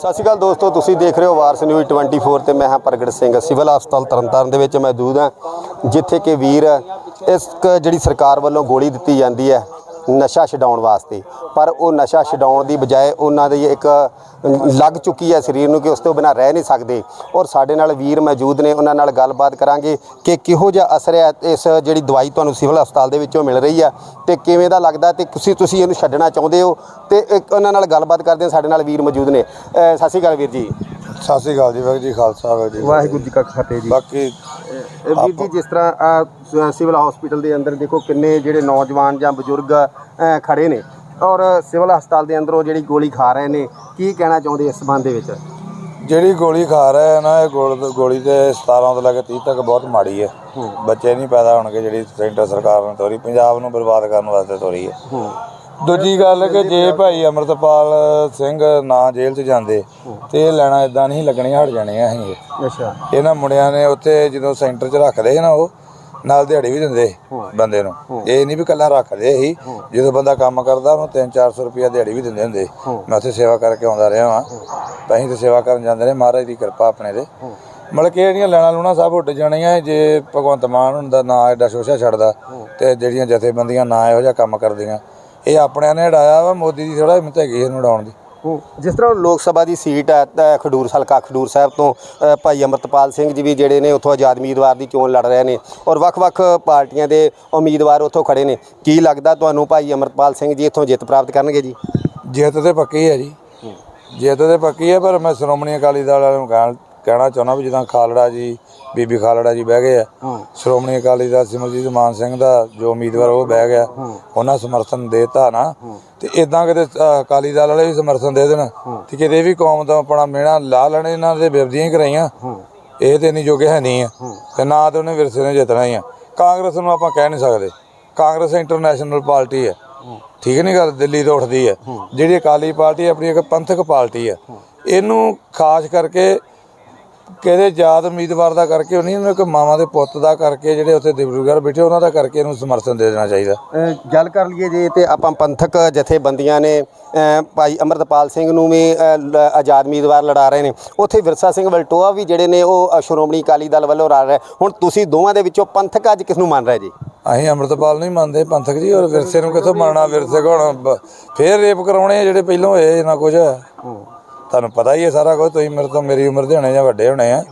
ਸਤਿ ਸ਼੍ਰੀ ਅਕਾਲ ਦੋਸਤੋ, ਤੁਸੀਂ ਦੇਖ ਰਹੇ ਹੋ ਵਾਰਸ ਨਿਊਜ਼ 24 ਤੇ ਮੈਂ ਹਾਂ ਪ੍ਰਗਟ ਸਿੰਘ। ਸਿਵਲ ਹਸਪਤਾਲ ਤਰਨਤਾਰਨ ਦੇ ਵਿੱਚ ਮੌਜੂਦ ਹਾਂ, ਜਿੱਥੇ ਕਿ ਵੀਰ, ਇਸ ਕ- ਜਿਹੜੀ ਸਰਕਾਰ ਵੱਲੋਂ ਗੋਲੀ ਦਿੱਤੀ ਜਾਂਦੀ ਹੈ ਨਸ਼ਾ ਛਡਾਉਣ ਵਾਸਤੇ। ਪਰ ਉਹ ਨਸ਼ਾ ਛਡਾਉਣ ਦੀ ਬਜਾਏ ਉਹਨਾਂ ਦੀ ਇੱਕ ਲੱਗ ਚੁੱਕੀ ਹੈ ਸਰੀਰ ਨੂੰ ਕਿ ਉਸ ਤੋਂ ਬਿਨਾਂ ਰਹਿ ਨਹੀਂ ਸਕਦੇ। ਔਰ ਸਾਡੇ ਨਾਲ ਵੀਰ ਮੌਜੂਦ ਨੇ, ਉਹਨਾਂ ਨਾਲ ਗੱਲਬਾਤ ਕਰਾਂਗੇ ਕਿ ਕਿਹੋ ਜਿਹਾ ਅਸਰ ਹੈ ਇਸ ਜਿਹੜੀ ਦਵਾਈ ਤੁਹਾਨੂੰ ਸਿਵਲ ਹਸਪਤਾਲ ਦੇ ਵਿੱਚੋਂ ਮਿਲ ਰਹੀ ਹੈ ਤੇ ਕਿਵੇਂ ਦਾ ਲੱਗਦਾ ਤੇ ਤੁਸੀਂ ਤੁਸੀਂ ਇਹਨੂੰ ਛੱਡਣਾ ਚਾਹੁੰਦੇ ਹੋ? ਤੇ ਇੱਕ ਉਹਨਾਂ ਨਾਲ ਗੱਲਬਾਤ ਕਰਦੇ ਹਾਂ, ਸਾਡੇ ਨਾਲ ਵੀਰ ਮੌਜੂਦ ਨੇ। ਅਹ ਸਤਿ ਸ਼੍ਰੀ ਅਕਾਲ ਵੀਰ ਜੀ। ਸਤਿ ਸ੍ਰੀ ਅਕਾਲ ਜੀ ਵਾਹਿਗੁਰੂ ਜੀ ਖਾਲਸਾ ਵਾਹਿਗੁਰੂ ਜੀ ਵਾਹਿਗੁਰੂ ਜੀ ਕਾ ਫਤਿਹ ਜੀ। ਬਾਕੀ ਵੀਰ ਜੀ ਜਿਸ ਤਰ੍ਹਾਂ ਆਹ, ਸਿਵਲ ਹਸਪੀਟਲ ਦੇ ਅੰਦਰ ਦੇਖੋ ਕਿੰਨੇ ਜਿਹੜੇ ਨੌਜਵਾਨ ਜਾਂ ਬਜ਼ੁਰਗ ਅਹ, ਖੜੇ ਨੇ। ਔਰ ਸਿਵਲ ਹਸਪਤਾਲ ਦੇ ਅੰਦਰੋਂ ਜਿਹੜੀ ਗੋਲੀ ਖਾ ਰਹੇ ਨੇ ਕੀ ਕਹਿਣਾ ਚਾਹੁੰਦੇ ਇਸ ਸੰਬੰਧ ਦੇ ਵਿੱਚ? ਜਿਹੜੀ ਗੋਲੀ ਖਾ ਰਹੇ ਆ ਨਾ ਇਹ ਗੋਲ- ਗੋਲੀ ਤੇ 17 ਤੋਂ ਲੈ ਕੇ 30 ਤੱਕ ਬਹੁਤ ਮਾੜੀ ਹੈ। ਬੱਚੇ ਨਹੀਂ ਪੈਦਾ ਹੋਣਗੇ ਜਿਹੜੀ ਸੈਂਟਰ ਸਰਕਾਰ ਨੇ ਤੋਰੀ ਪੰਜਾਬ ਨੂੰ ਬਰਬਾਦ ਕਰਨ ਵਾਸਤੇ ਤੋਰੀ ਹੈ। ਦੂਜੀ ਗੱਲ ਕਿ ਜੇ ਭਾਈ ਅਮਰਤਪਾਲ ਸਿੰਘ ਨਾ ਜੇਲ੍ਹ 'ਚ ਜਾਂਦੇ ਤੇ ਇਹ ਲੈਣਾ ਇਦਾਂ ਨਹੀਂ ਲੱਗਣੀਆਂ ਹਟ ਜਾਣੀਆਂ ਅਸੀਂ। ਅੱਛਾ। ਇਹਨਾਂ ਮੁੰਡਿਆਂ ਨੇ ਉੱਥੇ ਜਦੋਂ ਸੈਂਟਰ 'ਚ ਰੱਖਦੇ ਸੀ ਨਾ ਉਹ ਨਾਲ ਦਿਹਾੜੀ ਵੀ ਦਿੰਦੇ ਬੰਦੇ ਨੂੰ। ਇਹ ਨਹੀਂ ਵੀ ਕੱਲਾ ਰੱਖਦੇ ਸੀ। ਜਦੋਂ ਬੰਦਾ ਕੰਮ ਕਰਦਾ ਉਹਨੂੰ 3-400 ਰੁਪਇਆ ਦਿਹਾੜੀ ਵੀ ਦਿੰਦੇ ਹੁੰਦੇ ਮੈਂ ਉੱਥੇ ਸੇਵਾ ਕਰਕੇ ਆਉਂਦਾ ਰਿਹਾ ਤਾਂ ਅਸੀਂ ਤੇ ਸੇਵਾ ਕਰਨ ਜਾਂਦੇ ਰਹੇ। ਮਹਾਰਾਜ ਦੀ ਕਿਰਪਾ ਆਪਣੇ ਤੇ। ਮਤਲਬ ਕਿ ਜਿਹੜੀਆਂ ਲੈਣਾ ਲੂਣਾ ਸਭ ਉੱਡ ਜਾਣੀਆਂ ਜੇ ਭਗਵੰਤ ਮਾਨ ਹੁੰਦਾ ਨਾ ਐਡਾ ਸ਼ੋਸ਼ਾ ਛੱਡਦਾ ਤੇ ਜਿਹੜੀਆਂ ਜਥੇਬੰਦੀਆਂ ਨਾ ਇਹੋ ਜਿਹਾ ਕੰਮ ਕਰਦੀਆਂ। ਇਹ ਆਪਣਿਆਂ ਨੇ ਹਟਾਇਆ ਵਾ ਮੋਦੀ ਦੀ ਥੋੜਾ ਹਿੰਮਤ ਹੈਗੀ ਇਹਨੂੰ ਉਡਾਉਣ ਦੀ। ਜਿਸ ਤਰ੍ਹਾਂ ਲੋਕ ਸਭਾ ਦੀ ਸੀਟ ਹੈ ਤਾਂ ਖਡੂਰ ਹਲਕਾ ਖਡੂਰ ਸਾਹਿਬ ਤੋਂ ਅ, ਭਾਈ ਅਮਰਤਪਾਲ ਸਿੰਘ ਜੀ ਵੀ ਜਿਹੜੇ ਨੇ ਉੱਥੋਂ ਆਜ਼ਾਦ ਉਮੀਦਵਾਰ ਦੀ ਚੋਣ ਲੜ ਰਹੇ ਨੇ ਔਰ ਵੱਖ-ਵੱਖ ਪਾਰਟੀਆਂ ਦੇ ਉਮੀਦਵਾਰ ਉੱਥੋਂ ਖੜੇ ਨੇ। ਕੀ ਲੱਗਦਾ ਤੁਹਾਨੂੰ ਭਾਈ ਅਮਰਤਪਾਲ ਸਿੰਘ ਜੀ ਇੱਥੋਂ ਜਿੱਤ ਪ੍ਰਾਪਤ ਕਰਨਗੇ ਜੀ? ਜਿੱਤ ਤੇ ਪੱਕੀ ਹੈ ਜੀ। ਜਿੱਤ ਤੇ ਪੱਕੀ ਹੈ ਪਰ ਮੈਂ ਸ਼੍ਰੋਮਣੀ ਅਕਾਲੀ ਦਲ ਵਾਲਿਆਂ ਨੂੰ ਕਹਿਣ- ਕਹਿਣਾ ਚਾਹੁੰਦਾ ਵੀ ਜਿੱਦਾਂ ਖਾਲੜਾ ਜੀ ਬੀਬੀ ਖਾਲੜਾ ਜੀ ਬਹਿ ਗਏ ਆ। ਸ਼੍ਰੋਮਣੀ ਅਕਾਲੀ ਦਲ ਸਿਮਰਜੀਤ ਮਾਨ ਸਿੰਘ ਦਾ ਜੋ ਉਮੀਦਵਾਰ ਉਹ ਬਹਿ ਗਿਆ। ਉਹਨਾਂ ਸਮਰਥਨ ਦੇਤਾ ਨਾ। ਤੇ ਇਦਾਂ ਕਿਤੇ ਅਕਾਲੀ ਦਲ ਵਾਲੇ ਵੀ ਸਮਰਥਨ ਦੇ ਦੇਣ। ਤੇ ਕਿਤੇ ਵੀ ਕੌਮ ਦਾ ਆਪਣਾ ਮਿਹਣਾ ਲਾ ਲੈਣ ਇਹਨਾਂ ਦੇ ਹੀ ਕਰਾਈਆਂ। ਇਹ ਤੇ ਨਹੀਂ ਜੋਗੇ ਹੈ ਨਹੀਂ ਆ। ਤੇ ਨਾ ਤੇ ਉਹਨੇ ਵਿਰਸੇ ਨੇ ਜਿੱਤਣਾ ਹੀ ਆ। ਕਾਂਗਰਸ ਨੂੰ ਆਪਾਂ ਕਹਿ ਨਹੀਂ ਸਕਦੇ। ਕਾਂਗਰਸ ਇੰਟਰਨੈਸ਼ਨਲ ਪਾਰਟੀ ਹੈ। ਠੀਕ ਨਹੀਂ ਗੱਲ? ਦਿੱਲੀ ਤੋਂ ਉੱਠਦੀ ਹੈ। ਜਿਹੜੀ ਅਕਾਲੀ ਪਾਰਟੀ ਆਪਣੀ ਇੱਕ ਪੰਥਕ ਪਾਰਟੀ ਹੈ। ਇਹਨੂੰ ਖਾਸ ਕਰਕੇ ਕਿਹਦੇ ਜਾਤ ਉਮੀਦਵਾਰ ਦਾ ਕਰਕੇ ਉਹ ਨਹੀਂ ਇਹਨਾਂ ਇੱਕ ਮਾਵਾਂ ਦੇ ਪੁੱਤ ਦਾ ਕਰਕੇ ਜਿਹੜੇ ਉੱਥੇ ਦਿਬਰੂਗੜ੍ਹ ਬੈਠੇ ਉਹਨਾਂ ਦਾ ਕਰਕੇ ਇਹਨੂੰ ਸਮਰਥਨ ਦੇ ਦੇਣਾ ਚਾਹੀਦਾ। ਗੱਲ ਕਰ ਲਈਏ ਜੇ ਤੇ ਆਪਾਂ ਪੰਥਕ ਜਥੇਬੰਦੀਆਂ ਨੇ ਭਾਈ ਅਮਰਤਪਾਲ ਸਿੰਘ ਨੂੰ ਵੀ ਆਜ਼ਾਦ ਉਮੀਦਵਾਰ ਲੜਾ ਰਹੇ ਨੇ। ਉੱਥੇ ਵਿਰਸਾ ਸਿੰਘ ਵਲਟੋਆ ਵੀ ਜਿਹੜੇ ਨੇ ਉਹ ਸ਼੍ਰੋਮਣੀ ਅਕਾਲੀ ਦਲ ਵੱਲੋਂ ਲੜ ਰਹੇ। ਹੁਣ ਤੁਸੀਂ ਦੋਵਾਂ ਦੇ ਵਿੱਚੋਂ ਪੰਥਕ ਅੱਜ ਕਿਸ ਨੂੰ ਮੰਨ ਰਹੇ ਜੀ? ਅਸੀਂ ਅੰਮ੍ਰਿਤਪਾਲ ਨੂੰ ਹੀ ਮੰਨਦੇ ਪੰਥਕ ਜੀ ਔਰ ਵਿਰਸੇ ਨੂੰ ਕਿੱਥੋਂ ਮੰਨਣਾ? ਵਿਰਸੇ ਕੋਣ ਫੇਰ ਰੇਪ ਕਰਾਉਣੇ ਜਿਹੜੇ ਪਹਿਲਾਂ ਹੋਏ ਨਾ ਕੁਝ। ਤੁਹਾਨੂੰ ਪਤਾ ਹੀ ਹੈ ਸਾਰਾ ਕੁਝ, ਤੁਸੀਂ ਮੇਰੇ ਤੋਂ ਮੇਰੀ ਉਮਰ ਦੇ ਹੋਣੇ ਜਾਂ ਵੱਡੇ ਹੋਣੇ ਆ।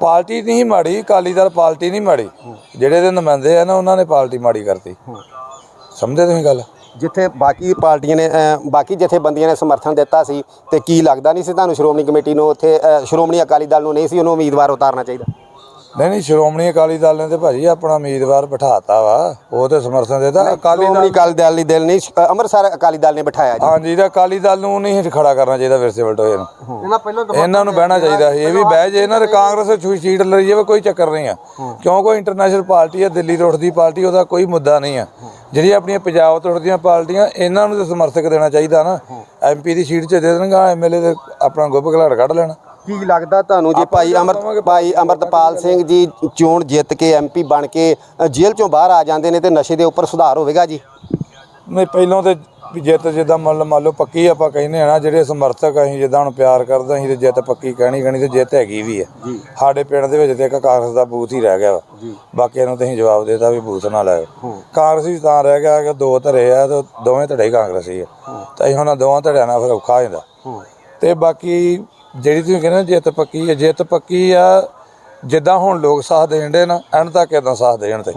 ਪਾਰਟੀ ਨਹੀਂ ਮਾੜੀ, ਅਕਾਲੀ ਦਲ ਪਾਰਟੀ ਨਹੀਂ ਮਾੜੀ। ਜਿਹੜੇ ਦੇ ਨੁਮਾਇੰਦੇ ਆ ਨਾ, ਉਹਨਾਂ ਨੇ ਪਾਰਟੀ ਮਾੜੀ ਕਰਤੀ। ਸਮਝਦੇ ਤੁਸੀਂ ਗੱਲ? ਜਿੱਥੇ ਬਾਕੀ ਪਾਰਟੀਆਂ ਨੇ ਬਾਕੀ ਜਥੇਬੰਦੀਆਂ ਨੇ ਸਮਰਥਨ ਦਿੱਤਾ ਸੀ ਤੇ ਕੀ ਲੱਗਦਾ ਨਹੀਂ ਸੀ ਤੁਹਾਨੂੰ ਸ਼੍ਰੋਮਣੀ ਕਮੇਟੀ ਨੂੰ, ਉੱਥੇ ਸ਼੍ਰੋਮਣੀ ਅਕਾਲੀ ਦਲ ਨੂੰ ਨਹੀਂ ਸੀ ਉਹਨੂੰ ਉਮੀਦਵਾਰ ਉਤਾਰਨਾ ਚਾਹੀਦਾ? ਨਹੀਂ ਨਹੀਂ ਸ਼੍ਰੋਮਣੀ ਅਕਾਲੀ ਦਲ ਨੇ ਤੇ ਭਾਜੀ ਆਪਣਾ ਉਮੀਦਵਾਰ ਬਿਠਾਤਾ ਵਾ ਉਹ ਤੇ ਸਮਰਥਨ ਦੇਤਾ। ਅਕਾਲੀ ਸ਼੍ਰੋਮਣੀ ਅਕਾਲੀ ਦਲ ਦੀ ਦਿਲ ਨਹੀਂ ਅ, ਅੰਮ੍ਰਿਤਸਰ ਅਕਾਲੀ ਦਲ ਨੇ ਬਿਠਾਇਆ ਜੀ। ਹਾਂਜੀ ਤਾਂ ਅਕਾਲੀ ਦਲ ਨੂੰ ਨਹੀਂ ਖੜਾ ਕਰਨਾ ਚਾਹੀਦਾ ਵਿਰਸੇ ਵਲਟੋਏ ਨੂੰ। ਇਹਨਾਂ ਪਹਿਲਾਂ ਇਹਨਾਂ ਨੂੰ ਬਹਿਣਾ ਚਾਹੀਦਾ ਸੀ ਇਹ ਵੀ ਬਹਿ ਜੇ ਇਹਨਾਂ ਦੇ ਕਾਂਗਰਸ ਛੂਈ ਸੀਟ ਲਈ ਜਾਵੇ ਕੋਈ ਚੱਕਰ ਨਹੀਂ ਆ। ਕਿਉਂ ਕੋਈ ਇੰਟਰਨੈਸ਼ਨਲ ਪਾਰਟੀ ਹੈ ਦਿੱਲੀ ਤੋਂ ਉੱਠਦੀ ਪਾਰਟੀ ਉਹਦਾ ਕੋਈ ਮੁੱਦਾ ਨਹੀਂ ਆ। ਜਿਹੜੀ ਆਪਣੀਆਂ ਪੰਜਾਬ ਤੋਂ ਉੱਠਦੀਆਂ ਪਾਰਟੀਆਂ ਇਹਨਾਂ ਨੂੰ ਤਾਂ ਸਮਰਥਕ ਦੇਣਾ ਚਾਹੀਦਾ ਨਾ। ਐਮਪੀ ਦੀ ਸੀਟ 'ਚ ਦੇ ਦੇਣਗਾ ਐਮਐਲਏ ਦੇ ਆਪਣਾ ਗੁੱਪ ਘਲਾੜ ਕੱਢ ਲੈਣ। ਕੀ ਲੱਗਦਾ ਤੁਹਾਨੂੰ ਜੇ ਭਾਈ ਅਮਰ ਭਾਈ ਅਮਰਤਪਾਲ ਸਿੰਘ ਜੀ ਚੋਣ ਜਿੱਤ ਕੇ ਐਮਪੀ ਬਣ ਕੇ ਜੇਲ੍ਹ ਚੋਂ ਬਾਹਰ ਆ ਜਾਂਦੇ ਨੇ ਤੇ ਨਸ਼ੇ ਦੇ ਉੱਪਰ ਸੁਧਾਰ ਹੋਵੇਗਾ ਜੀ? ਨਹੀਂ ਪਹਿਲਾਂ ਤੇ ਵੀ ਜਿੱਤ ਜਿੱਦਾਂ ਮੰਨ ਲਓ ਮੰਨ ਲਓ ਪੱਕੀ ਆਪਾਂ ਕਹਿੰਦੇ ਆ ਨਾ ਜਿਹੜੇ ਸਮਰਥਕ ਅਸੀਂ ਜਿੱਦਾਂ ਹੁਣ ਪਿਆਰ ਕਰਦੇ ਅਸੀਂ ਤੇ ਜਿੱਤ ਪੱਕੀ ਕਹਿਣੀ ਕਹਿਣੀ ਤੇ ਜਿੱਤ ਹੈਗੀ ਵੀ ਹੈ। ਸਾਡੇ ਪਿੰਡ ਦੇ ਵਿੱਚ ਤੇ ਇੱਕ ਕਾਂਗਰਸ ਦਾ ਬੂਥ ਹੀ ਰਹਿ ਗਿਆ ਵਾ। ਬਾਕੀਆਂ ਨੂੰ ਤੇ ਅਸੀਂ ਜਵਾਬ ਦੇਤਾ ਵੀ ਬੂਥ ਨਾ ਲਾਇਓ। ਕਾਂਗਰਸੀ ਤਾਂ ਰਹਿ ਗਿਆ ਕਿ ਦੋ ਧੜੇ ਆ ਤੇ ਦੋਵੇਂ ਧੜੇ ਹੀ ਕਾਂਗਰਸੀ ਆ। ਤਾਂ ਅਸੀਂ ਉਹਨਾਂ ਦੋਵਾਂ ਧੜਿਆਂ ਨਾਲ ਫਿਰ ਔਖਾ ਹੋ ਜਾਂਦਾ। ਤੇ ਬਾਕੀ ਜਿਹੜੀ ਤੁਸੀਂ ਕਹਿੰਦੇ ਜਿੱਤ ਪੱਕੀ ਹੈ ਜਿੱਤ ਪੱਕੀ ਆ ਜਿੱਦਾਂ ਹੁਣ ਲੋਕ ਸਾਥ ਦੇਣ ਦੇ ਨਾ ਐਂਡ ਤੱਕ ਇਦਾਂ ਸਾਥ ਦੇਣ ਤੇ।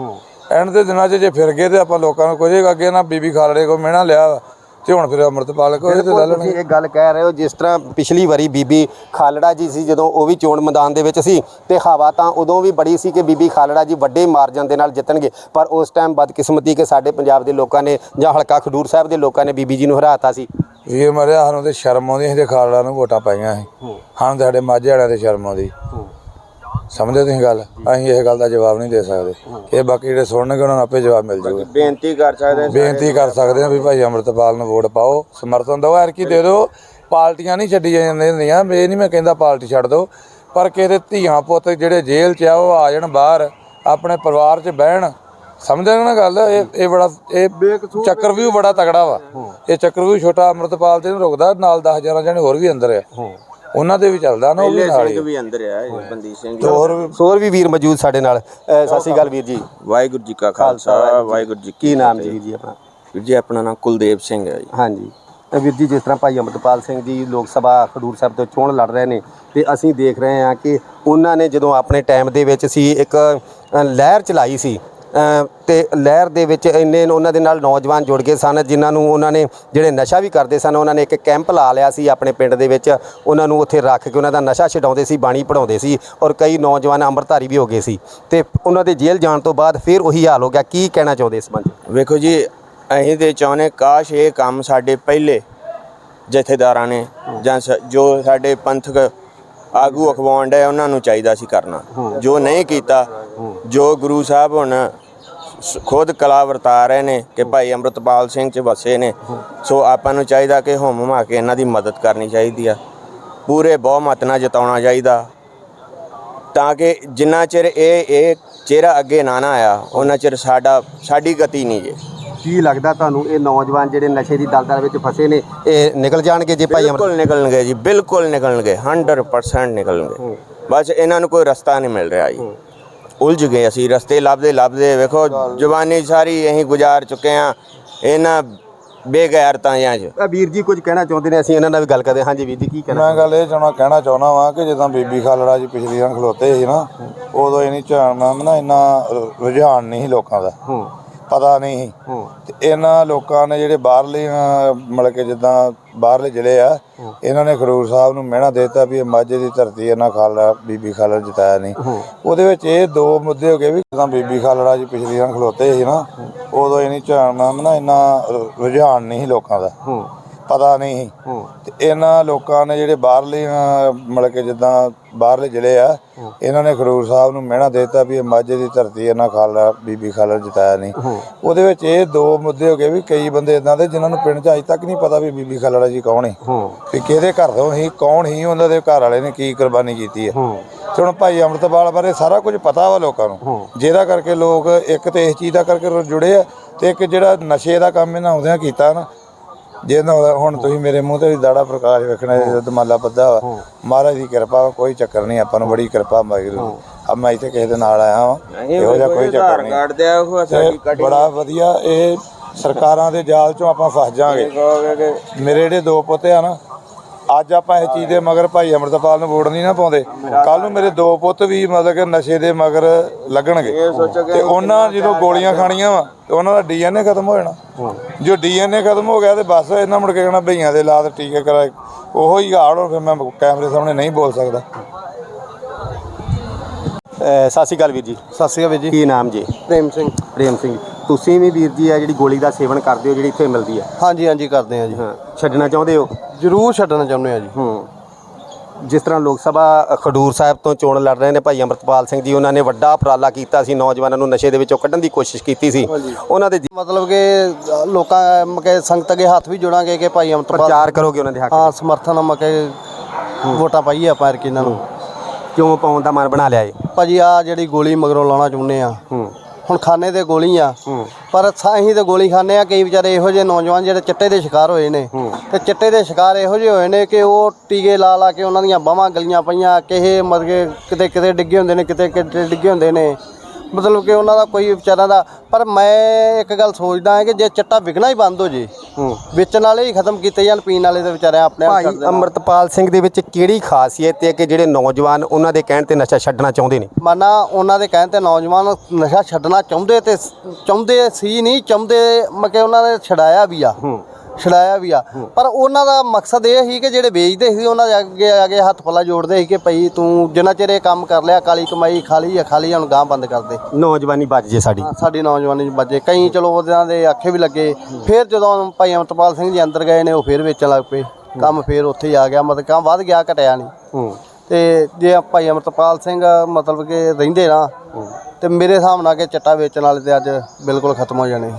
ਐਂਡ ਦੇ ਦਿਨਾਂ 'ਚ ਜੇ ਫਿਰ ਗਏ ਤੇ ਆਪਾਂ ਲੋਕਾਂ ਨੂੰ ਕੁਝ ਅੱਗੇ ਨਾ ਬੀਬੀ ਖਾਲੜੇ ਕੋ ਮਿਹਣਾ ਲਿਆ ਤੇ ਹੁਣ ਫਿਰ ਅੰਮ੍ਰਿਤਪਾਲ ਕੋ ਇਹ ਤੇ ਲੈ ਲੈਣਾ। ਤੁਸੀਂ ਇਹ ਗੱਲ ਕਹਿ ਰਹੇ ਹੋ ਜਿਸ ਤਰ੍ਹਾਂ ਪਿਛਲੀ ਵਾਰੀ ਬੀਬੀ ਖਾਲੜਾ ਜੀ ਸੀ ਜਦੋਂ ਉਹ ਵੀ ਚੋਣ ਮੈਦਾਨ ਦੇ ਵਿੱਚ ਸੀ ਤੇ ਹਵਾ ਤਾਂ ਉਦੋਂ ਵੀ ਬੜੀ ਸੀ ਕਿ ਬੀਬੀ ਖਾਲੜਾ ਜੀ ਵੱਡੇ ਮਾਰਜਨ ਦੇ ਨਾਲ ਜਿੱਤਣਗੇ। ਪਰ ਉਸ ਟਾਈਮ ਬਦਕਿਸਮਤੀ ਕਿ ਸਾਡੇ ਪੰਜਾਬ ਦੇ ਲੋਕਾਂ ਨੇ ਜਾਂ ਹਲਕਾ ਖਡੂਰ ਸਾਹਿਬ ਦੇ ਲੋਕਾਂ ਨੇ ਬੀਬੀ ਜੀ ਨੂੰ ਹਰਾਤਾ ਸੀ। ਇਹ ਮਰਿਆ ਸਾਨੂੰ ਤੇ ਸ਼ਰਮ ਆਉਂਦੀ ਸੀ ਤੇ ਖਾਲੜਾ ਨੂੰ ਵੋਟਾਂ ਪਾਈਆਂ ਸੀ। ਸਾਨੂੰ ਤੇ ਸਾਡੇ ਮਾਝੇ ਵਾਲਿਆਂ ਤੇ ਸ਼ਰਮ ਆਉਂਦੀ। ਸਮਝਦੇ ਤੁਸੀਂ ਗੱਲ? ਅਸੀਂ ਇਹ ਗੱਲ ਦਾ ਜਵਾਬ ਨਹੀਂ ਦੇ ਸਕਦੇ। ਇਹ ਬਾਕੀ ਜਿਹੜੇ ਸੁਣਨਗੇ ਉਹਨਾਂ ਨੂੰ ਆਪੇ ਜਵਾਬ ਮਿਲ ਜਾਊਗਾ ਬੇਨਤੀ ਕਰ ਸਕਦੇ ਬੇਨਤੀ ਕਰ ਸਕਦੇ ਹਾਂ ਵੀ ਭਾਈ ਅੰਮ੍ਰਿਤਪਾਲ ਨੂੰ ਵੋਟ ਪਾਓ। ਸਮਰਥਨ ਦਿਓ ਐਰ ਕੀ ਦੇ ਦਿਓ। ਪਾਰਟੀਆਂ ਨਹੀਂ ਛੱਡੀਆਂ ਜਾਂਦੀਆਂ ਹੁੰਦੀਆਂ। ਇਹ ਨਹੀਂ ਮੈਂ ਕਹਿੰਦਾ ਪਾਰਟੀ ਛੱਡ ਦਿਓ। ਪਰ ਕਿਤੇ ਧੀਆਂ ਪੁੱਤ ਜਿਹੜੇ ਜੇਲ੍ਹ 'ਚ ਆ ਉਹ ਆ ਜਾਣ ਬਾਹਰ ਆਪਣੇ ਪਰਿਵਾਰ 'ਚ ਬਹਿਣ। ਸਮਝਦੇ ਨਾ ਗੱਲ? ਇਹ ਇਹ ਬੜਾ ਇਹ ਚੱਕਰ ਵੀ ਬੜਾ ਤਗੜਾ ਵਾ। ਇਹ ਚੱਕਰ ਵੀ ਛੋਟਾ ਅਮਰਤਪਾਲ ਤੇ ਨੀ ਰੁਕਦਾ ਨਾਲ 10000 ਜਣੇ ਹੋਰ ਵੀ ਅੰਦਰ ਆ। ਉਹਨਾਂ ਦੇ ਵੀ ਚੱਲਦਾ ਨਾ ਉਹ ਵੀ ਨਾਲ ਹੀ ਵੀ ਅੰਦਰ ਆ ਇਹ ਬੰਦੀ ਸਿੰਘ ਤੇ ਹੋਰ ਵੀ ਵੀਰ ਮੌਜੂਦ ਸਾਡੇ ਨਾਲ। ਸਤਿ ਸ਼੍ਰੀ ਅਕਾਲ ਵੀਰ ਜੀ। ਵਾਹਿਗੁਰੂ ਜੀ ਕਾ ਖਾਲਸਾ ਵਾਹਿਗੁਰੂ ਜੀ ਕੀ ਨਾਮ ਜੀ ਵੀਰ ਜੀ ਆਪਣਾ? ਵੀਰ ਜੀ ਆਪਣਾ ਨਾਮ ਕੁਲਦੀਪ ਸਿੰਘ ਹੈ ਜੀ। ਹਾਂਜੀ। ਤਾਂ ਵੀਰ ਜੀ ਜਿਸ ਤਰ੍ਹਾਂ ਭਾਈ ਅਮਰਤਪਾਲ ਸਿੰਘ ਜੀ ਲੋਕ ਸਭਾ ਖਡੂਰ ਸਾਹਿਬ ਤੋਂ ਚੋਣ ਲੜ ਰਹੇ ਨੇ ਤੇ ਅਸੀਂ ਦੇਖ ਰਹੇ ਹਾਂ ਕਿ ਉਹਨਾਂ ਨੇ ਜਦੋਂ ਆਪਣੇ ਟਾਈਮ ਦੇ ਵਿੱਚ ਸੀ ਇੱਕ ਲਹਿਰ ਚਲਾਈ ਸੀ ਤੇ ਲਹਿਰ ਦੇ ਵਿੱਚ ਇੰਨੇ ਉਹਨਾਂ ਦੇ ਨਾਲ ਨੌਜਵਾਨ ਜੁੜ ਗਏ ਸਨ ਜਿਨ੍ਹਾਂ ਨੂੰ ਉਹਨਾਂ ਨੇ ਜਿਹੜੇ ਨਸ਼ਾ ਵੀ ਕਰਦੇ ਸਨ ਉਹਨਾਂ ਨੇ ਇੱਕ ਕੈਂਪ ਲਾ ਲਿਆ ਸੀ ਆਪਣੇ ਪਿੰਡ ਦੇ ਵਿੱਚ। ਉਹਨਾਂ ਨੂੰ ਉੱਥੇ ਰੱਖ ਕੇ ਉਹਨਾਂ ਦਾ ਨਸ਼ਾ ਛਡਾਉਂਦੇ ਸੀ ਬਾਣੀ ਪੜਾਉਂਦੇ ਸੀ ਔਰ ਕਈ ਨੌਜਵਾਨ ਅੰਮ੍ਰਿਤਧਾਰੀ ਵੀ ਹੋ ਗਏ ਸੀ। ਤੇ ਉਹਨਾਂ ਦੇ ਜੇਲ੍ਹ ਜਾਣ ਤੋਂ ਬਾਅਦ ਫਿਰ ਉਹੀ ਹਾਲ ਹੋ ਗਿਆ। ਕੀ ਕਹਿਣਾ ਚਾਹੁੰਦੇ ਇਸ ਸੰਬੰਧ 'ਚ? ਵੇਖੋ ਜੀ ਅਸੀਂ ਤੇ ਚਾਹੁੰਦੇ ਕਾਸ਼ ਇਹ ਕੰਮ ਸਾਡੇ ਪਹਿਲੇ ਜਥੇਦਾਰਾਂ ਨੇ ਜਾਂ ਜੋ ਸਾਡੇ ਪੰਥਕ ਆਗੂ ਅਖਵਾਉਣ ਡਏ ਉਹਨਾਂ ਨੂੰ ਚਾਹੀਦਾ ਸੀ ਕਰਨਾ। ਜੋ ਨਹੀਂ ਕੀਤਾ ਜੋ ਗੁਰੂ ਸਾਹਿਬ ਹੁਣ ਖੁਦ ਕਲਾ ਵਰਤਾ ਰਹੇ ਨੇ ਕਿ ਭਾਈ ਅੰਮ੍ਰਿਤਪਾਲ ਸਿੰਘ ਚ ਵਸੇ ਨੇ। ਸੋ ਆਪਾਂ ਨੂੰ ਚਾਹੀਦਾ ਕਿ ਹੁਮ ਹੁਮਾ ਕੇ ਇਹਨਾਂ ਦੀ ਮਦਦ ਕਰਨੀ ਚਾਹੀਦੀ ਆ। ਪੂਰੇ ਬਹੁਮਤ ਨਾਲ ਜਿਤਾਉਣਾ ਚਾਹੀਦਾ। ਤਾਂ ਕਿ ਜਿੰਨਾ ਚਿਰ ਇਹ ਇਹ ਚਿਹਰਾ ਅੱਗੇ ਨਾ ਨਾ ਆਇਆ ਉਹਨਾਂ ਚਿਰ ਸਾਡਾ ਸਾਡੀ ਗਤੀ ਨਹੀਂ ਜੇ। ਕੀ ਲੱਗਦਾ ਤੁਹਾਨੂੰ ਇਹ ਨੌਜਵਾਨ ਜਿਹੜੇ ਨਸ਼ੇ ਦੀ ਦਲਦਲ ਵਿੱਚ ਫਸੇ ਨੇ ਇਹ ਨਿਕਲ ਜਾਣਗੇ ਜੇ ਭਾਈ ਬਿਲਕੁਲ ਨਿਕਲਣਗੇ ਜੀ ਬਿਲਕੁਲ ਨਿਕਲਣਗੇ 100% ਨਿਕਲਣਗੇ। ਬਸ ਇਹਨਾਂ ਨੂੰ ਕੋਈ ਰਸਤਾ ਨਹੀਂ ਮਿਲ ਰਿਹਾ ਜੀ। ਉਲਝ ਗਏ ਅਸੀਂ ਰਸਤੇ ਲੱਭਦੇ ਲੱਭਦੇ ਵੇਖੋ ਜਵਾਨੀ ਸਾਰੀ ਅਸੀਂ ਗੁਜ਼ਾਰ ਚੁੱਕੇ ਆ ਇਹਨਾਂ ਬੇਗੈਰਤਾਂ ਜਾਂ ਚ। ਅ, ਵੀਰ ਜੀ ਕੁਝ ਕਹਿਣਾ ਚਾਹੁੰਦੇ ਨੇ ਅਸੀਂ ਇਹਨਾਂ ਨਾਲ ਵੀ ਗੱਲ ਕਰਦੇ ਹਾਂ। ਹਾਂਜੀ ਵੀਰ ਜੀ ਕੀ ਕਹਿਣਾ ਮੈਂ ਗੱਲ ਇਹ ਚਾਹਣਾ ਕਹਿਣਾ ਚਾਹੁੰਦਾ ਵਾਂ ਕਿ ਜਦੋਂ ਬੀਬੀ ਖਾਲੜਾ ਜੀ ਪਿਛਲੀ ਵਾਰ ਖਲੋਤੇ ਸੀ ਨਾ ਉਦੋਂ ਇਨੀ ਝਾਣ ਨਾ ਇੰਨਾ ਰ- ਰੁਝਾਨ ਨਹੀਂ ਸੀ ਲੋਕਾਂ ਦਾ। ਹੂੰ। ਪਤਾ ਨਹੀਂ ਤੇ ਇਹਨਾਂ ਲੋਕਾਂ ਨੇ ਜਿਹੜੇ ਬਾਹਰਲੇ ਮਤਲਬ ਕਿ ਜਿੱਦਾਂ ਬਾਹਰਲੇ ਜ਼ਿਲ੍ਹੇ ਆ ਇਹਨਾਂ ਨੇ ਖਡੂਰ ਸਾਹਿਬ ਨੂੰ ਮਿਹਣਾ ਦੇਤਾ ਵੀ ਇਹ ਮਾਝੇ ਦੀ ਧਰਤੀ ਇਹਨਾਂ ਖਾਲੜਾ ਬੀਬੀ ਖਾਲੜਾ ਜਿਤਾਇਆ ਨਹੀਂ। ਉਹਦੇ ਵਿੱਚ ਇਹ ਦੋ ਮੁੱਦੇ ਹੋ ਗਏ ਵੀ ਜਦੋਂ ਬੀਬੀ ਖਾਲੜਾ ਜੀ ਪਿਛਲੀ ਵਾਰ ਖਲੋਤੇ ਸੀ ਨਾ ਉਦੋਂ ਇਨੀ ਝਾਣ ਨਾ ਇੰਨਾ ਰ- ਰੁਝਾਨ ਨਹੀਂ ਸੀ ਲੋਕਾਂ ਦਾ। ਪਤਾ ਨਹੀਂ ਸੀ। ਹੂੰ। ਤੇ ਇਹਨਾਂ ਲੋਕਾਂ ਨੇ ਜਿਹੜੇ ਬਾਹਰਲੇ ਮਤਲਬ ਕਿ ਜਿੱਦਾਂ ਬਾਹਰਲੇ ਜ਼ਿਲ੍ਹੇ ਆ ਇਹਨਾਂ ਨੇ ਖਡੂਰ ਸਾਹਿਬ ਨੂੰ ਮਿਹਣਾ ਦੇਤਾ ਵੀ ਇਹ ਮਾਝੇ ਦੀ ਧਰਤੀ ਇਹਨਾਂ ਖਾਲੜਾ ਬੀਬੀ ਖਾਲੜਾ ਜਿਤਾਇਆ ਨਹੀਂ। ਉਹਦੇ ਵਿੱਚ ਇਹ ਦੋ ਮੁੱਦੇ ਹੋ ਗਏ ਵੀ ਕਈ ਬੰਦੇ ਇਦਾਂ ਦੇ ਜਿਨ੍ਹਾਂ ਨੂੰ ਪਿੰਡ 'ਚ ਅਜੇ ਤੱਕ ਨਹੀਂ ਪਤਾ ਵੀ ਬੀਬੀ ਖਾਲੜਾ ਜੀ ਕੌਣ ਹੈ। ਵੀ ਕਿਹਦੇ ਘਰ ਤੋਂ ਹੀ ਕੌਣ ਹੀ ਉਹਨਾਂ ਦੇ ਘਰ ਵਾਲੇ ਨੇ ਕੀ ਕੁਰਬਾਨੀ ਕੀਤੀ ਹੈ। ਹੂੰ। ਤੇ ਹੁਣ ਭਾਈ ਅੰਮ੍ਰਿਤਪਾਲ ਬਾਰੇ ਸਾਰਾ ਕੁਝ ਪਤਾ ਵਾ ਲੋਕਾਂ ਨੂੰ। ਜਿਹਦਾ ਕਰਕੇ ਲੋਕ ਇੱਕ ਤੇ ਇਸ ਚੀਜ਼ ਦਾ ਕਰਕੇ ਜੁੜੇ ਆ ਤੇ ਇੱਕ ਜਿਹੜਾ ਨਸ਼ੇ ਦਾ ਕੰਮ ਇਹਨਾਂ ਆਉਂਦਿਆਂ ਕੀਤਾ ਨਾ ਜੇ ਨਾ ਹੁਣ ਤੁਸੀਂ ਮੇਰੇ ਮੂੰਹ ਤੇ ਵੀ ਦਾੜਾ ਪ੍ਰਕਾਸ਼ ਵੇਖਣਾ ਜਦੋਂ ਦਮਾਲਾ ਬੱਧਾ ਵਾ। ਮਹਾਰਾਜ ਦੀ ਕਿਰਪਾ ਕੋਈ ਚੱਕਰ ਨਹੀਂ ਆਪਾਂ ਨੂੰ ਬੜੀ ਕਿਰਪਾ ਵਾਹਿਗੁਰੂ ਆ ਮੈਂ ਇੱਥੇ ਕਿਸੇ ਦੇ ਨਾਲ ਆਇਆ ਵਾਂ ਇਹੋ ਜਿਹਾ ਕੋਈ ਚੱਕਰ ਨਹੀਂ। ਕੱਢਦੇ ਆ ਉਹ ਸਾਡੀ ਤੇ ਬੜਾ ਵਧੀਆ ਇਹ ਸਰਕਾਰਾਂ ਦੇ ਜਾਲ ਚੋਂ ਆਪਾਂ ਫਸ ਜਾਾਂਗੇ ਮੇਰੇ ਜਿਹੜੇ ਦੋ ਪੁੱਤ ਆ ਨਾ ਅੱਜ ਆਪਾਂ ਇਹ ਚੀਜ਼ ਦੇ ਮਗਰ ਭਾਈ ਅਮਰਤਪਾਲ ਨੂੰ ਵੋਟ ਨਹੀਂ ਨਾ ਪਾਉਂਦੇ। ਕੱਲ ਨੂੰ ਮੇਰੇ ਦੋ ਪੁੱਤ ਵੀ ਮਤਲਬ ਕਿ ਨਸ਼ੇ ਦੇ ਮਗਰ ਲੱਗਣਗੇ। ਤੇ ਉਹਨਾਂ ਜਦੋਂ ਗੋਲੀਆਂ ਖਾਣੀਆਂ ਵਾ ਤੇ ਉਹਨਾਂ ਦਾ ਡੀਐਨਏ ਖਤਮ ਹੋ ਜਾਣਾ। ਜੋ ਡੀਐਨਏ ਖਤਮ ਹੋ ਗਿਆ ਤੇ ਬਸ ਇਹਨਾਂ ਮੁੜ ਕੇ ਕਹਿਣਾ ਭਈਆਂ ਦੇ ਲਾਤ ਟੀਕੇ ਕਰਾਏ। ਉਹੋ ਹੀ ਹਾਲ ਹੁਣ ਫਿਰ ਮੈਂ ਕੈਮਰੇ ਸਾਹਮਣੇ ਨਹੀਂ ਬੋਲ ਸਕਦਾ। ਸਤਿ ਸ਼੍ਰੀ ਅਕਾਲ ਵੀਰ ਜੀ। ਸਤਿ ਸ਼੍ਰੀ ਅਕਾਲ ਵੀਰ ਜੀ। ਕੀ ਨਾਮ ਜੀ? ਪ੍ਰੇਮ ਸਿੰਘ। ਪ੍ਰੇਮ ਸਿੰਘ। ਤੁਸੀਂ ਵੀ ਵੀਰ ਜੀ ਆ ਜਿਹੜੀ ਗੋਲੀ ਦਾ ਸੇਵਨ ਕਰਦੇ ਹੋ ਜਿਹੜੀ ਇੱਥੇ ਮਿਲਦੀ ਹੈ ਹਾਂਜੀ ਹਾਂਜੀ ਕਰਦੇ ਆ ਜੀ। ਹਾਂ ਛੱਡਣਾ ਚਾਹੁੰਦੇ ਹੋ? ਜ਼ਰੂਰ ਛੱਡਣਾ ਚਾਹੁੰਦੇ ਆ ਜੀ। ਹੂੰ। ਜਿਸ ਤਰ੍ਹਾਂ ਲੋਕ ਸਭਾ ਖਡੂਰ ਸਾਹਿਬ ਤੋਂ ਚੋਣ ਲੜ ਰਹੇ ਨੇ ਭਾਈ ਅੰਮ੍ਰਿਤਪਾਲ ਸਿੰਘ ਜੀ ਉਹਨਾਂ ਨੇ ਵੱਡਾ ਉਪਰਾਲਾ ਕੀਤਾ ਸੀ ਨੌਜਵਾਨਾਂ ਨੂੰ ਨਸ਼ੇ ਦੇ ਵਿੱਚੋਂ ਕੱਢਣ ਦੀ ਕੋਸ਼ਿਸ਼ ਕੀਤੀ ਸੀ। ਉਹਨਾਂ ਦੇ ਮਤਲਬ ਕਿ ਲੋਕਾਂ ਮਕੇ ਸੰਗਤ ਅੱਗੇ ਹੱਥ ਵੀ ਜੋੜਾਂਗੇ ਕਿ ਭਾਈ ਅਮਰਤਪਾਲ ਪ੍ਰਚਾਰ ਕਰੋਗੇ ਉਹਨਾਂ ਦੇ ਹੱਕ ਹਾਂ ਸਮਰਥਨ ਮਕੇ ਵੋਟਾਂ ਪਾਈਏ ਆਪਾਂ ਕਿ ਇਹਨਾਂ ਨੂੰ। ਕਿਉਂ ਪਾਉਣ ਦਾ ਮਨ ਬਣਾ ਲਿਆ ਏ ਭਾਜੀ ਆ ਜਿਹੜੀ ਗੋਲੀ ਮਗਰੋਂ ਲਾਉਣਾ ਚਾਹੁੰਦੇ ਆ। ਹੂੰ। ਹੁਣ ਖਾਣੇ ਤੇ ਗੋਲੀ ਆ। ਪਰ ਅਸੀਂ ਤੇ ਗੋਲੀ ਖਾਣੇ ਆ ਕਈ ਵਿਚਾਰੇ ਇਹੋ ਜਿਹੇ ਨੌਜਵਾਨ ਜਿਹੜੇ ਚਿੱਟੇ ਦੇ ਸ਼ਿਕਾਰ ਹੋਏ ਨੇ। ਤੇ ਚਿੱਟੇ ਦੇ ਸ਼ਿਕਾਰ ਇਹੋ ਜਿਹੇ ਹੋਏ ਨੇ ਕਿ ਉਹ ਟੀਕੇ ਲਾ ਲਾ ਕੇ ਉਹਨਾਂ ਦੀਆਂ ਬਾਹਾਂ ਗਲੀਆਂ ਪਈਆਂ ਕਿਸੇ ਕਿ ਕਿਤੇ ਕਿਤੇ ਡਿੱਗੇ ਹੁੰਦੇ ਨੇ ਕਿਤੇ ਕਿਤੇ ਡਿੱਗੇ ਹੁੰਦੇ ਨੇ। ਮਤਲਬ ਕਿ ਉਹਨਾਂ ਦਾ ਕੋਈ ਵਿਚਾਰਾਂ ਦਾ ਪਰ ਮੈਂ ਇੱਕ ਗੱਲ ਸੋਚਦਾ ਹਾਂ ਕਿ ਜੇ ਚਿੱਟਾ ਵਿਕਣਾ ਹੀ ਬੰਦ ਹੋ ਜੇ ਵੇਚਣ ਵਾਲੇ ਹੀ ਖਤਮ ਕੀਤੇ ਜਾਣ ਪੀਣ ਵਾਲੇ ਤੇ ਵਿਚਾਰੇ ਆਪਣੇ ਆਪ ਭਾਈ ਅੰਮ੍ਰਿਤਪਾਲ ਸਿੰਘ ਦੇ ਵਿੱਚ ਕਿਹੜੀ ਖਾਸੀਅਤ ਹੈ ਕਿ ਜਿਹੜੇ ਨੌਜਵਾਨ ਉਹਨਾਂ ਦੇ ਕਹਿਣ ਤੇ ਨਸ਼ਾ ਛੱਡਣਾ ਚਾਹੁੰਦੇ ਨੇ? ਮਾਨਾ ਉਹਨਾਂ ਦੇ ਕਹਿਣ ਤੇ ਨੌਜਵਾਨ ਨਸ਼ਾ ਛੱਡਣਾ ਚਾਹੁੰਦੇ ਤੇ ਚਾਹੁੰਦੇ ਸੀ ਨਹੀਂ ਚਾਹੁੰਦੇ ਮਕੇ ਉਹਨਾਂ ਨੇ ਛਡਾਇਆ ਵੀ ਆ। ਛਡਾਇਆ ਵੀ ਆ। ਪਰ ਉਹਨਾਂ ਦਾ ਮਕਸਦ ਇਹ ਸੀ ਕਿ ਜਿਹੜੇ ਵੇਚਦੇ ਸੀ ਉਹਨਾਂ ਦੇ ਅੱਗੇ ਅੱਗੇ ਹੱਥ ਪੱਲਾ ਜੋੜਦੇ ਸੀ ਕਿ ਭਈ ਤੂੰ ਜਿੰਨਾ ਚਿਰ ਇਹ ਕੰਮ ਕਰ ਲਿਆ ਕਾਲੀ ਕਮਾਈ ਖਾਲੀ ਆ ਖਾਲੀ ਹੁਣ ਗਾਂ ਬੰਦ ਕਰ ਦੇ। ਨੌਜਵਾਨੀ ਬਚ ਜੇ ਸਾਡੀ। ਹਾਂ, ਸਾਡੀ ਨੌਜਵਾਨੀ 'ਚ ਬੱਜੇ ਕਈ ਚਲੋ ਉਹਦਿਆਂ ਦੇ ਆਖੇ ਵੀ ਲੱਗੇ। ਫਿਰ ਜਦੋਂ ਭਾਈ ਅਮਰਤਪਾਲ ਸਿੰਘ ਜੀ ਅੰਦਰ ਗਏ ਨੇ ਉਹ ਫਿਰ ਵੇਚਣ ਲੱਗ ਪਏ। ਕੰਮ ਫਿਰ ਉੱਥੇ ਹੀ ਆ ਗਿਆ। ਮਤਲਬ ਕੰਮ ਵੱਧ ਗਿਆ ਘਟਿਆ ਨਹੀਂ। ਹੂੰ। ਤੇ ਜੇ ਭਾਈ ਅਮਰਤਪਾਲ ਸਿੰਘ ਮਤਲਬ ਕਿ ਰਹਿੰਦੇ ਨਾ ਤੇ ਮੇਰੇ ਹਿਸਾਬ ਨਾਲ ਕਿ ਚੱਟਾ ਵੇਚਣ ਵਾਲੇ ਤੇ ਅੱਜ ਬਿਲਕੁਲ ਖਤਮ ਹੋ ਜਾਣੇ।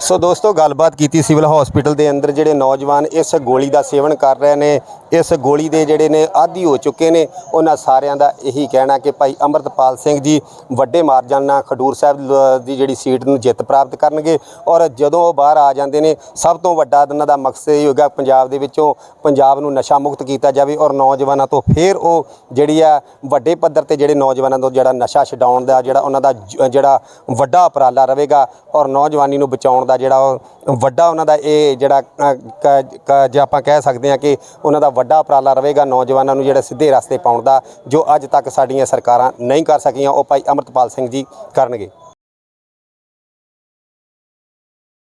ਸੋ ਦੋਸਤੋ, ਗੱਲਬਾਤ ਕੀਤੀ ਸਿਵਲ ਹਸਪੀਟਲ ਦੇ ਅੰਦਰ ਜਿਹੜੇ ਨੌਜਵਾਨ ਇਸ ਗੋਲੀ ਦਾ ਸੇਵਨ ਕਰ ਰਹੇ ਨੇ। ਇਸ ਗੋਲੀ ਦੇ ਜਿਹੜੇ ਨੇ ਆਦੀ ਹੋ ਚੁੱਕੇ ਨੇ, ਉਹਨਾਂ ਸਾਰਿਆਂ ਦਾ ਇਹੀ ਕਹਿਣਾ ਕਿ ਭਾਈ ਅੰਮ੍ਰਿਤਪਾਲ ਸਿੰਘ ਜੀ ਵੱਡੇ ਮਾਰਜਨ ਨਾਲ ਖਡੂਰ ਸਾਹਿਬ ਦੀ ਜਿਹੜੀ ਸੀਟ ਨੂੰ ਜਿੱਤ ਪ੍ਰਾਪਤ ਕਰਨਗੇ ਔਰ ਜਦੋਂ ਉਹ ਬਾਹਰ ਆ ਜਾਂਦੇ ਨੇ, ਸਭ ਤੋਂ ਵੱਡਾ ਉਹਨਾਂ ਦਾ ਮਕਸਦ ਇਹ ਹੋਗਾ ਪੰਜਾਬ ਦੇ ਵਿੱਚੋਂ ਪੰਜਾਬ ਨੂੰ ਨਸ਼ਾ ਮੁਕਤ ਕੀਤਾ ਜਾਵੇ ਔਰ ਨੌਜਵਾਨਾਂ ਤੋਂ ਫਿਰ ਉਹ ਜਿਹੜੀ ਆ ਵੱਡੇ ਪੱਧਰ ਤੇ ਜਿਹੜੇ ਨੌਜਵਾਨਾਂ ਤੋਂ ਜਿਹੜਾ ਨਸ਼ਾ ਛਡਾਉਣ ਦਾ ਜਿਹੜਾ ਉਹਨਾਂ ਦਾ ਜਿਹੜਾ ਵੱਡਾ ਉਪਰਾਲਾ ਰਹੇਗਾ ਔਰ ਨੌਜਵਾਨੀ ਨੂੰ ਬਚਾਉਣ ਦਾ ਜਿਹੜਾ ਉਹ ਵੱਡਾ ਉਹਨਾਂ ਦਾ ਇਹ ਜਿਹੜਾ ਜੇ ਆਪਾਂ ਕਹਿ ਸਕਦੇ ਹਾਂ ਕਿ ਉਹਨਾਂ ਦਾ ਵੱਡਾ ਉਪਰਾਲਾ ਰਹੇਗਾ ਨੌਜਵਾਨਾਂ ਨੂੰ ਜਿਹੜਾ ਸਿੱਧੇ ਰਸਤੇ ਪਾਉਣ ਦਾ ਜੋ ਅੱਜ ਤੱਕ ਸਾਡੀਆਂ ਸਰਕਾਰਾਂ ਨਹੀਂ ਕਰ ਸਕੀਆਂ, ਉਹ ਭਾਈ ਅੰਮ੍ਰਿਤਪਾਲ ਸਿੰਘ ਜੀ ਕਰਨਗੇ।